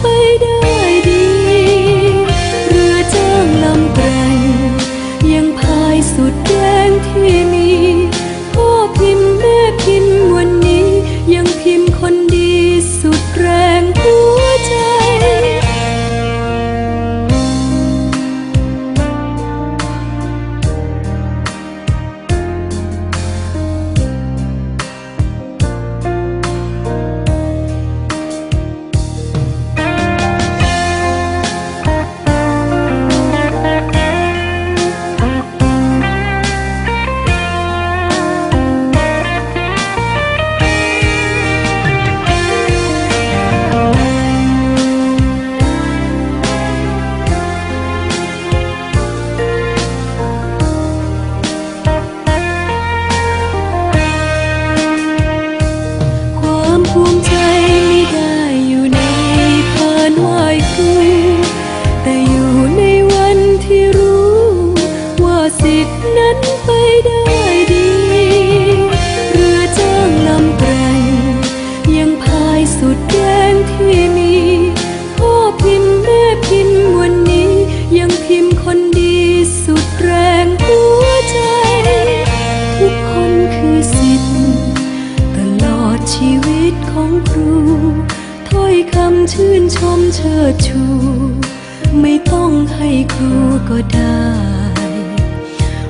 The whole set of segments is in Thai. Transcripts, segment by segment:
ไปได้ดี เรือจ้างลำแกร่งยังพายสุดแรงที่มี นั้นไปได้ดี เรือจ้างลำแกรงยังพายสุดแรงที่มี พ่อพิมพ์แม่พิมพ์วันนี้ ยังพิมพ์คนดีสุดแรงหัวใจ ทุกคนคือสิทธิ์ตลอดชีวิตของครู ถ้อยคำชื่นชมเชิดชู ไม่ต้องให้ครูก็ได้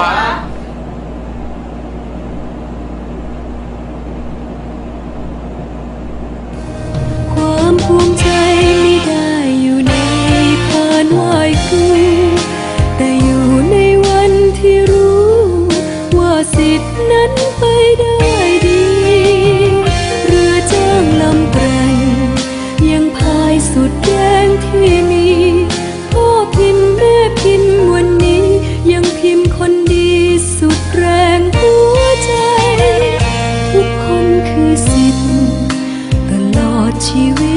ที